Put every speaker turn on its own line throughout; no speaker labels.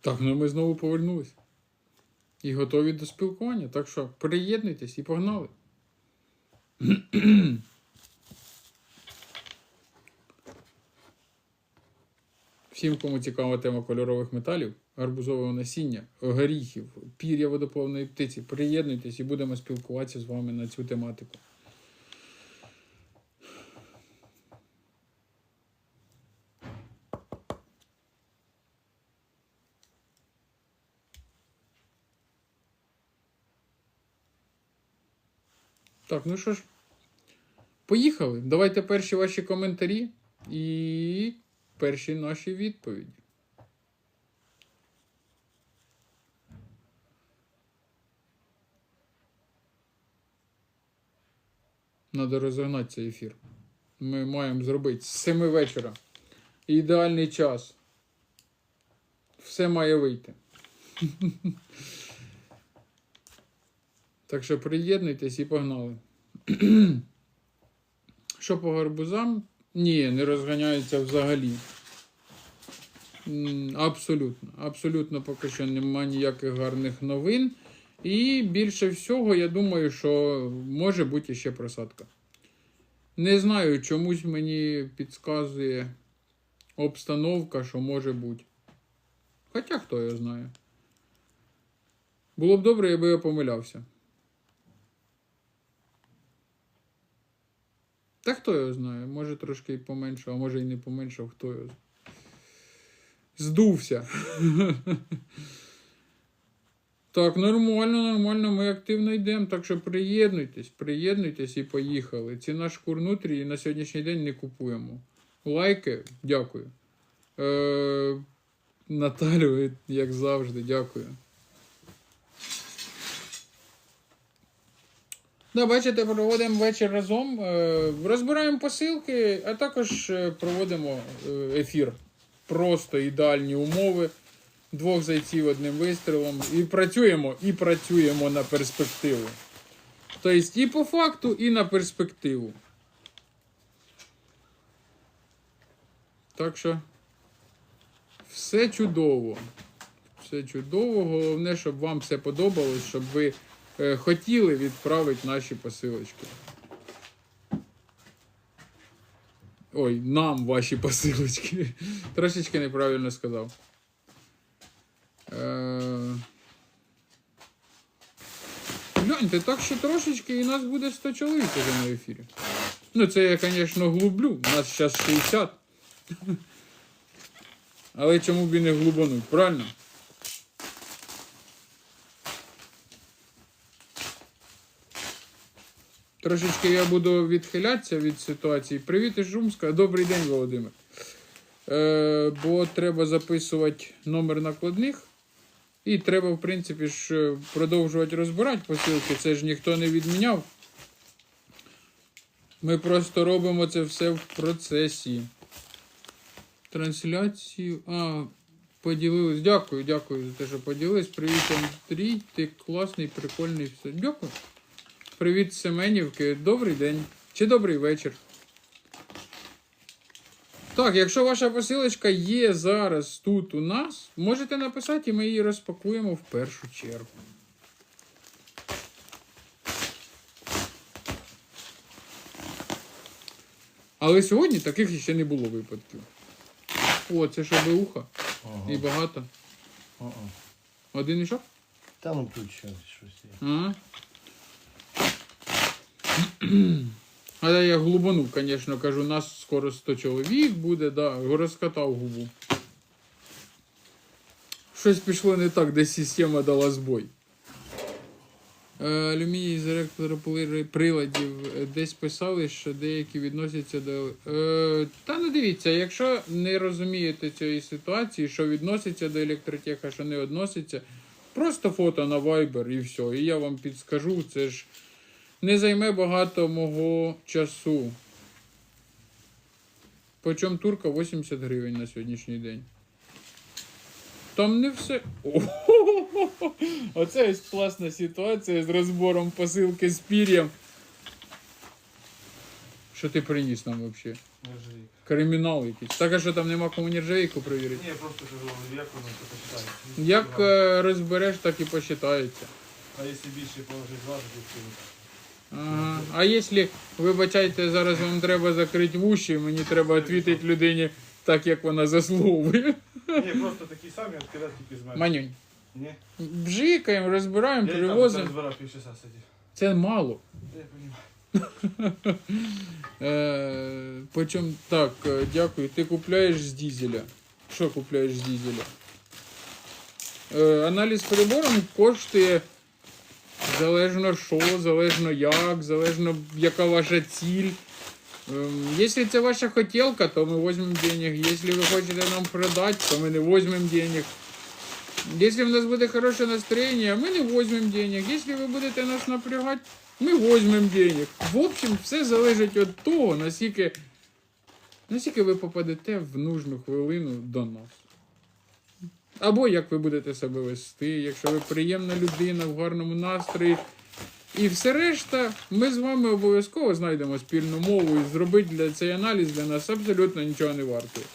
Так, ну ми знову повернулись. І готові до спілкування. Так що приєднуйтесь і погнали. Всім, кому цікава тема кольорових металів, гарбузового насіння, горіхів, пір'я водоплавної птиці, приєднуйтесь і будемо спілкуватися з вами на цю тематику. Так, ну що ж, поїхали. Давайте перші ваші коментарі і перші наші відповіді. Надо розігнати цей ефір. Ми маємо зробити з 7 вечора. Ідеальний час. Все має вийти. Так що приєднуйтесь і погнали. Що по гарбузам? Ні, не розганяється взагалі. Абсолютно. Абсолютно поки що немає ніяких гарних новин. І більше всього, я думаю, що може бути ще просадка. Не знаю, чомусь мені підказує обстановка, що може бути. Хоча хто його знає. Було б добре, якби я помилявся. Та хто його знає? Може трошки і поменшав, а може і не поменшав, хто його знає. Здувся. Так, нормально, нормально, ми активно йдемо. Так що приєднуйтесь, приєднуйтесь і поїхали. Ціна шкур нутрії на сьогоднішній день не купуємо. Лайки, дякую. Е, Наталю, як завжди, дякую. Да, бачите, проводимо вечір разом. е, Розбираємо посилки, а також е, проводимо е, ефір. Просто ідеальні умови. Двох зайців одним вистрілом. І працюємо, і працюємо на перспективу. Тобто і по факту, і на перспективу. Так що все чудово. Все чудово. Головне, щоб вам все подобалось, щоб ви хотіли відправити наші посилочки. Ой, нам ваші посилочки. Трошечки неправильно сказав. Е, Гляньте, так що трошечки і нас буде 100 чоловік уже на ефірі. Ну, це я, звісно, глублю. У Нас зараз 60. Але чому б і не глубануть, правильно? Трошечки я буду відхилятися від ситуації. Привіт із Жумська. Добрий день, Володимир. Е, бо треба записувати номер накладних. І треба, в принципі, ж продовжувати розбирати посилки. Це ж ніхто не відміняв. Ми просто робимо це все в процесі. Трансляцію. А, поділились. Дякую, дякую за те, що поділились. Привіт, Андрій. Ти класний, прикольний. Все. Дякую. Привіт, з Семенівки. Добрий день. Чи добрий вечір. Так, якщо ваша посилочка є зараз тут у нас, можете написати, і ми її розпакуємо в першу чергу. Але сьогодні таких ще не було випадків. О, це що беуха.
Ага.
І багато.
Ага.
Один ішов?
Та ну тут ще щось є.
А. Але я глубанув, звісно, кажу, нас скоро 100 чоловік буде, да, розкатав губу. Щось пішло не так, десь система дала збой. Е, Алюміній з електроприладів е, десь писали, що деякі відносяться до. Е, та ну дивіться, якщо не розумієте цієї ситуації, що відноситься до електротеха, що не відноситься, просто фото на Viber і все. І я вам підскажу, це ж не займе багато мого часу. Почем турка 80 гривень на сьогоднішній день. Там не все. О-хо-хо-хо! Оце ось класна ситуація з розбором посилки з пір'ям. Що ти приніс нам взагалі?
Нержавійка.
Кримінал якийсь. Так, а що там нема кому нержавійку перевірити?
Ні, я просто кажу, як воно то почитаю.
Як е, розбереш, так і посчитається.
А якщо більше положить зважити, то
Ага. А якщо, вибачайте, зараз вам треба закрити вуші, мені треба відповідати людині так, як вона заслуговує.
Ні, просто такі самі, відкидати тільки з мене.
Манюнь.
Ні?
Бжикаємо, розбираємо,
Я і там
привозимо.
розбирав півчаса сидів.
Це мало.
Я розумію.
Е, почем так, е, дякую. Ти купляєш з дізеля. Що купляєш з дізеля? Е, аналіз прибором коштує залежно що, залежно як, залежно яка ваша ціль. Ем, Якщо це ваша хотілка, то ми візьмемо денег. Якщо ви хочете нам продати, то ми не візьмемо денег. Если у нас будет хорошее настроение, мы не возьмем денег. Если вы будете нас напрягать, ми возьмем денег. В общем, все залежить від того, наскільки, наскільки ви попадете в нужну хвилину до нас. Або як ви будете себе вести, якщо ви приємна людина в гарному настрої. І все решта, ми з вами обов'язково знайдемо спільну мову і зробити для цей аналіз для нас абсолютно нічого не вартує.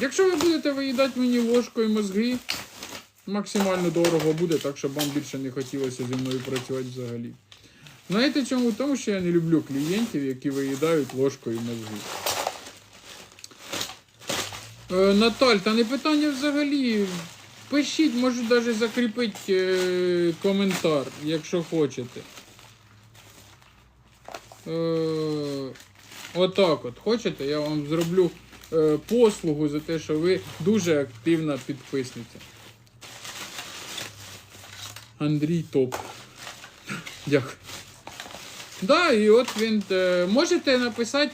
Якщо ви будете виїдати мені ложкою мозги, максимально дорого буде, так щоб вам більше не хотілося зі мною працювати взагалі. Знаєте чому? Тому що я не люблю клієнтів, які виїдають ложкою мозги. Е, Наталь, та не питання взагалі. Пишіть, можу навіть закріпити е, коментар, якщо хочете. Е, отак от. Хочете, я вам зроблю е, послугу за те, що ви дуже активна підписниця. Андрій Топ. Дякую. Да, і от він. е, можете написати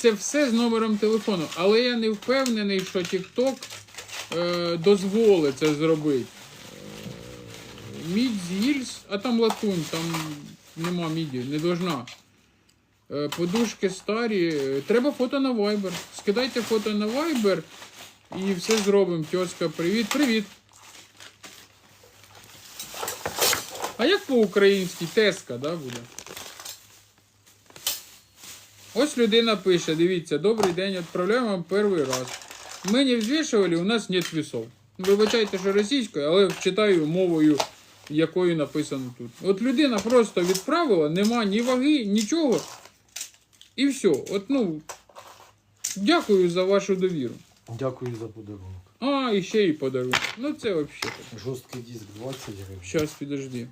це все з номером телефону, але я не впевнений, що TikTok е, дозволить це зробити. Е, Мідь а там латунь, там нема міді, не должна. Е, Подушки старі. Е, Треба фото на Viber. Скидайте фото на Viber і все зробимо. Тьоска, привіт, привіт. А як по-українськи теска, да, буде? Ось людина пише, дивіться, добрий день, відправляю вам перший раз. Ми не взвішували, у нас нет весов. Вибачайте, що російською, але читаю мовою, якою написано тут. От людина просто відправила, нема ні ваги, нічого. І все. От ну. Дякую за вашу довіру.
Дякую за подарунок.
А, і ще й подарунок. Ну це взагалі.
Жорсткий диск 20 гривень.
Щас, підожди.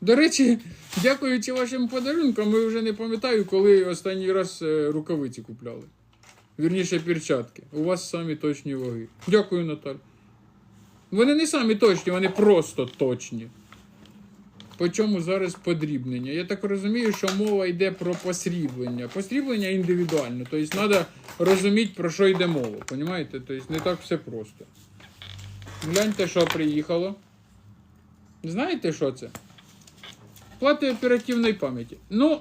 До речі, дякуючи вашим подарункам, ми вже не пам'ятаю, коли останній раз е, рукавиці купляли. Вірніше, перчатки. У вас самі точні ваги. Дякую, Наталь. Вони не самі точні, вони просто точні. По чому зараз подрібнення? Я так розумію, що мова йде про посріблення. Посріблення індивідуально. Тобто треба розуміти, про що йде мова. Понімаєте? Тобто не так все просто. Гляньте, що приїхало. Знаєте, що це? Плати оперативної пам'яті. Ну,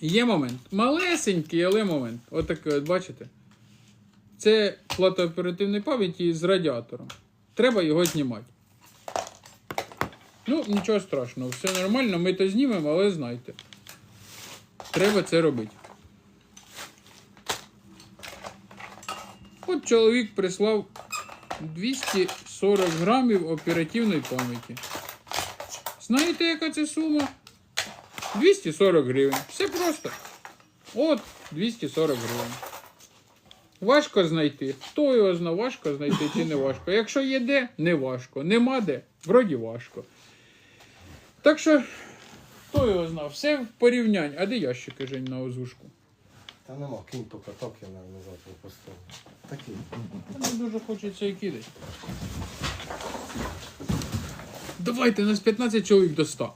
є момент. Малесенький, але момент. Отакий, от бачите? Це плата оперативної пам'яті з радіатором. Треба його знімати. Ну, нічого страшного, все нормально, ми то знімемо, але знайте. Треба це робити. От чоловік прислав 240 грамів оперативної пам'яті. Знаєте, яка це сума? 240 гривень. Все просто. От 240 гривень. Важко знайти. Хто його знає, важко знайти чи не важко. Якщо є де, не важко. Нема де, вроді важко. Так що, хто його знав? Все в порівнянні. А де ящики Жень на озвушку?
Та нема, кинь поки так, я назад поставлю. Такий.
Та Не дуже хочеться і кидати. Давайте нас 15 чоловік до 100.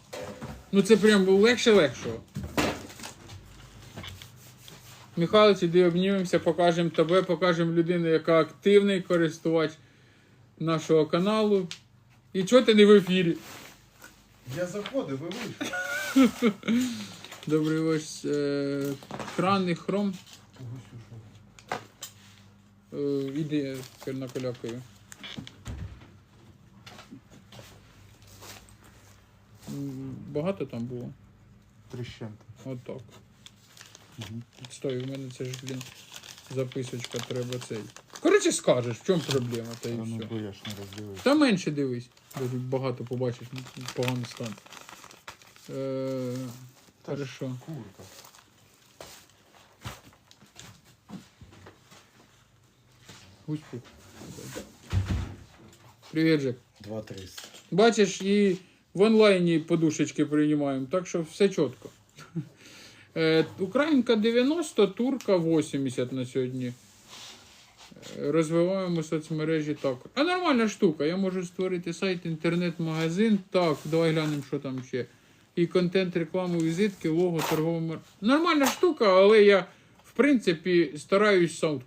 Ну це прям легше легшого. Михайлович, іди обнімемося, покажемо тебе, покажемо людину, яка активний користувач нашого каналу. І чого ти не в ефірі?
Я заходив, ви вийшли.
Добрий ось е, кранний хром. Е, іди накалякою. Багато там було.
Тріщента.
Отак. Стой, у мене це ж, блін, записочка треба цей. Коротше, скажеш, в чому проблема, та і все.
бо я ж не роздивився.
Та менше дивись, бо тут багато побачиш, ну, поганий стан. Е,
Та ж
хорошо.
Курка.
Гусь-пух. Привіт, Жек.
2-300.
Бачиш, і в онлайні подушечки приймаємо, так що все чітко. Е, Українка 90, турка 80 на сьогодні. Е, Розвиваємо соцмережі також. А нормальна штука. Я можу створити сайт, інтернет-магазин. Так, давай глянемо, що там ще. І контент, рекламу, візитки, лого, торговий мар... Нормальна штука, але я, в принципі, стараюсь сам.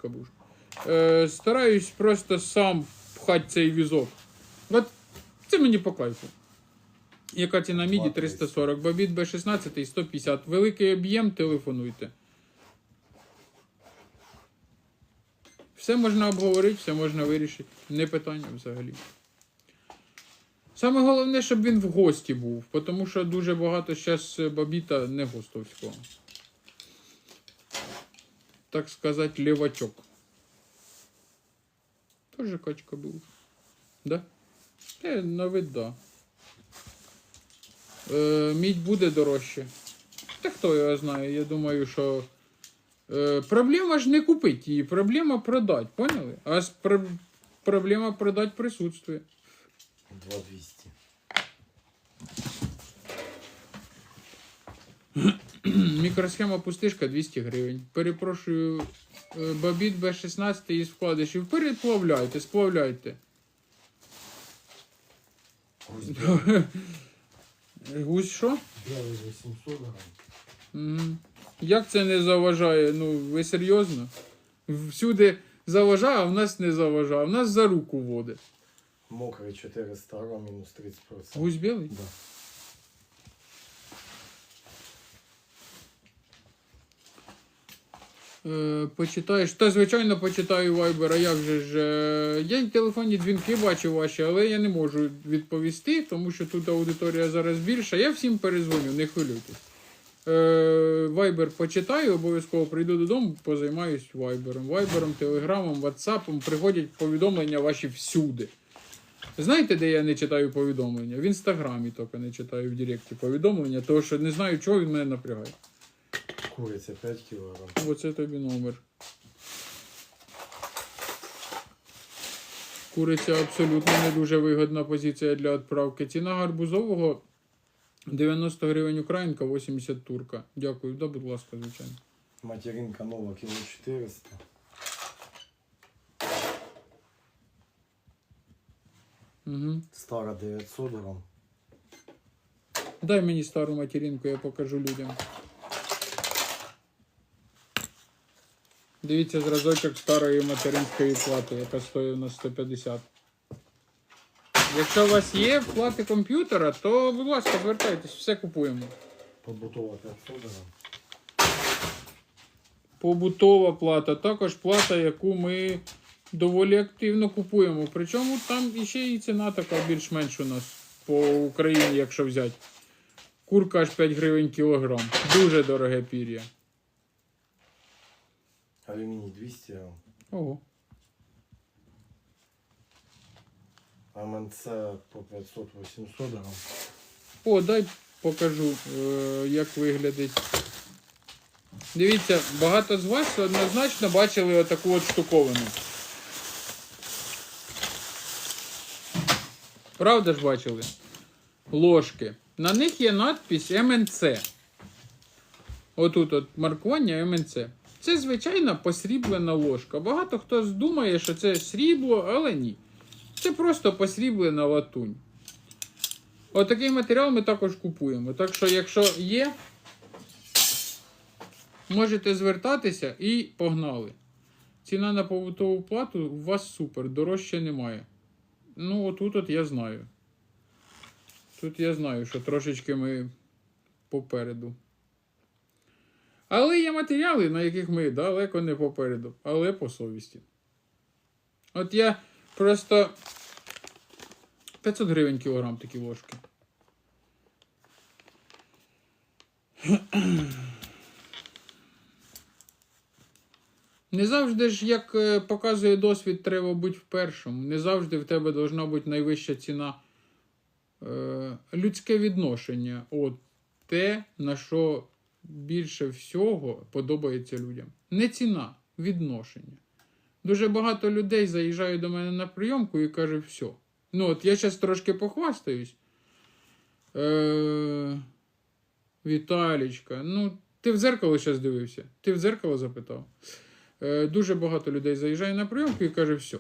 Е, стараюсь просто сам пхати цей візок. От це мені по кайфу. Яка ціна міді 340, бабіт B16 і 150. Великий об'єм, телефонуйте. Все можна обговорити, все можна вирішити. Не питання взагалі. Саме головне, щоб він в гості був, тому що дуже багато зараз бабіта не гостовського. Так сказати, лівачок. Тоже качка був. Да? Те, на вид, да. Е, мідь буде дорожче. Та хто його знає, я думаю, що. Е, проблема ж не купити її, проблема продати, поняли? А пр- проблема продати присутствие.
2200.
Мікросхема пустишка 200 гривень. Перепрошую, е, бабіт Б16 із вкладишів. Переплавляйте, сплавляйте.
Гусь
що?
білий 800 грам.
Угу. Як це не заважає? Ну, ви серйозно? Всюди заважає, а в нас не заважає. В нас за руку водить.
Мокрий 400 грам, мінус 30%.
Гусь білий?
Да.
Е, почитаєш. Та, звичайно, почитаю Viber, а як же ж. е, Я й телефонні дзвінки бачу ваші, але я не можу відповісти, тому що тут аудиторія зараз більша. Я всім перезвоню, не хвилюйтесь. Viber почитаю, обов'язково прийду додому, позаймаюсь Viber. Viber, Телеграмом, WhatsApp, приходять повідомлення ваші всюди. Знаєте, де я не читаю повідомлення? В інстаграмі тільки не читаю в Директі повідомлення, тому що не знаю, чого він мене напрягає.
Куриця 5 кг.
Оце тобі номер. Куриця абсолютно не дуже вигодна позиція для відправки. Ціна гарбузового 90 гривень українка, 80 турка. Дякую, да, будь ласка, звичайно.
Материнка нова, кіло 400.
Угу.
Стара 900 грам.
Дай мені стару материнку, я покажу людям. Дивіться зразочок старої материнської плати, яка стоїть на 150. Якщо у вас є плати комп'ютера, то, будь ласка, звертайтесь, все купуємо.
Побутова 500.
Побутова плата, також плата, яку ми доволі активно купуємо. Причому там іще і ціна така більш-менш у нас по Україні, якщо взяти. Курка аж 5 гривень кілограм. Дуже дороге пір'я.
Алюміній 200 грам.
Ого.
АМНЦ по 500-800 грам.
О, дай покажу, е, як виглядить. Дивіться, багато з вас однозначно бачили отаку от штуковину. Правда ж бачили? Ложки. На них є надпись МНЦ. Отут от маркування МНЦ. Це звичайна посріблена ложка. Багато хто здумає, що це срібло, але ні. Це просто посріблена латунь. Отакий матеріал ми також купуємо. Так що, якщо є, можете звертатися і погнали. Ціна на побутову плату у вас супер, дорожче немає. Ну, отут от я знаю. Тут я знаю, що трошечки ми попереду. Але є матеріали, на яких ми далеко не попереду, але по совісті. От я просто 500 гривень кілограм такі ложки. Не завжди ж, як е, показує досвід, треба бути в першому. Не завжди в тебе должна бути найвища ціна. Е, людське відношення. От те, на що більше всього подобається людям. Не ціна, відношення. Дуже багато людей заїжджають до мене на прийомку і кажуть, все. Ну, от я зараз трошки похвастаюсь. Е, Віталічка, ну, ти в дзеркало зараз дивився? Ти в дзеркало запитав? Е, дуже багато людей заїжджає на прийомку і каже, все.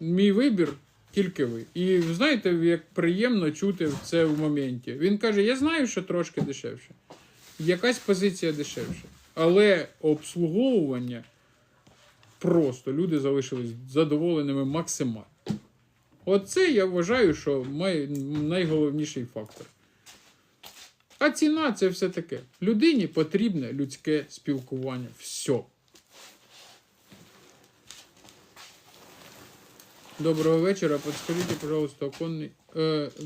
Мій вибір тільки ви. І знаєте, як приємно чути це в моменті. Він каже: Я знаю, що трошки дешевше. Якась позиція дешевше. Але обслуговування просто люди залишились задоволеними максимально. Оце я вважаю, що май- найголовніший фактор. А ціна це все таке. Людині потрібне людське спілкування. Все. Доброго вечора. Подскажите, пожалуйста, оконний,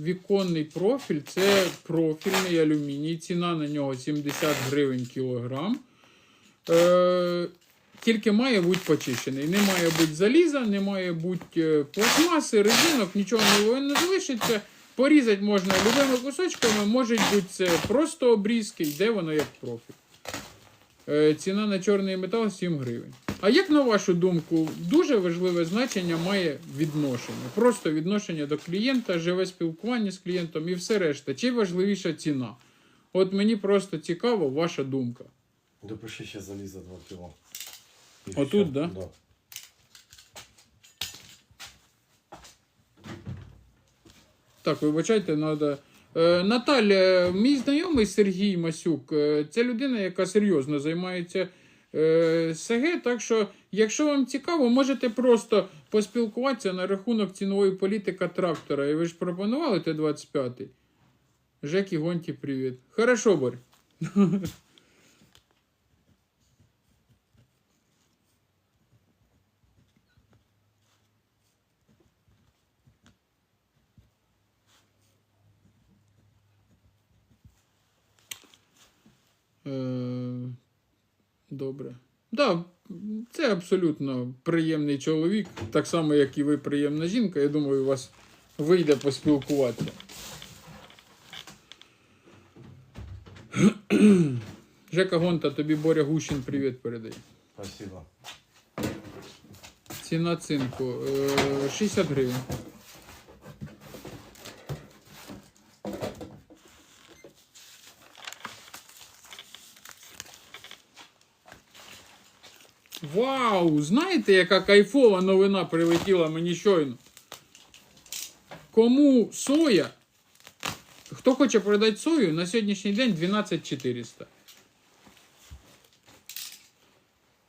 віконний профіль це профільний алюміній. Ціна на нього 70 гривень кілограм. Е, тільки має бути почищений. Не має бути заліза, не має бути е, пластмаси, резинок, нічого не повинно залишиться. Порізати можна любими кусочками, може бути це просто обрізки, йде воно як профіль. Е, ціна на чорний метал 7 гривень. А як на вашу думку, дуже важливе значення має відношення. Просто відношення до клієнта, живе спілкування з клієнтом і все решта. Чи важливіша ціна? От мені просто цікаво ваша думка.
Допиши ще заліза 2 кіло.
Отут,
все.
да?
Да.
Так, вибачайте, треба. Е, Наталя, мій знайомий Сергій Масюк, е, це людина, яка серйозно займається е, СГ. Так що, якщо вам цікаво, можете просто поспілкуватися на рахунок цінової політики трактора. І ви ж пропонували Т-25. Жекі Гонті, привіт. Хорошо, Борь. Добре. Да, це абсолютно приємний чоловік, так само, як і ви приємна жінка. Я думаю, у вас вийде поспілкуватися. Жека Гонта, тобі Боря Гущин привіт передає.
Спасибо.
Ціна цинку е, 60 гривень. Вау! Знаєте, яка кайфова новина прилетіла мені щойно? Кому соя? Хто хоче продати сою на сьогоднішній день 12400.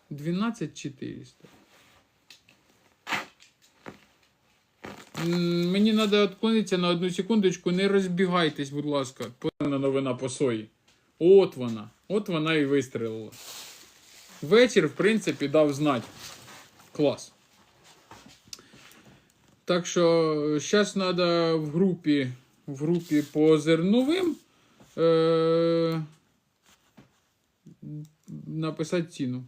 12400. Мені треба відклонитися на одну секундочку. Не розбігайтесь, будь ласка. Повна новина по сої. От вона. От вона і вистрелила. Вечір, в принципі, дав знати. Клас. Так що зараз треба в групі, в групі по зерновим е- написати ціну.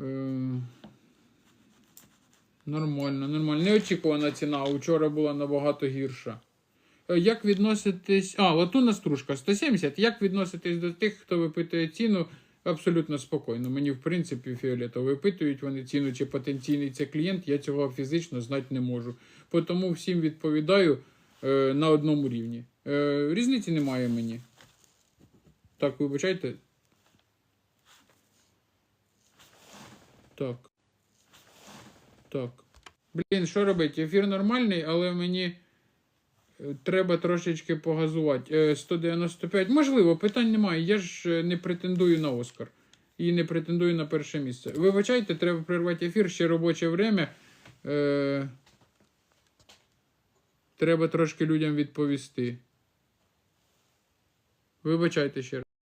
Е- Нормально, нормально. Неочікувана ціна. Учора була набагато гірша. Е, Як відноситись. А, латунна стружка 170. Як відноситись до тих, хто випитує ціну? Абсолютно спокійно. Мені, в принципі, фіолетово випитують вони ціну, чи потенційний це клієнт, я цього фізично знати не можу. Тому всім відповідаю е, на одному рівні. Е, різниці немає мені. Так, вибачайте. Так. Так. Блін, що робити? Ефір нормальний, але мені треба трошечки погазувати. Е, 195. Можливо, питань немає. Я ж е, не претендую на Оскар. І не претендую на перше місце. Вибачайте, треба прервати ефір, ще робоче время. Е, треба трошки людям відповісти. Вибачайте ще раз.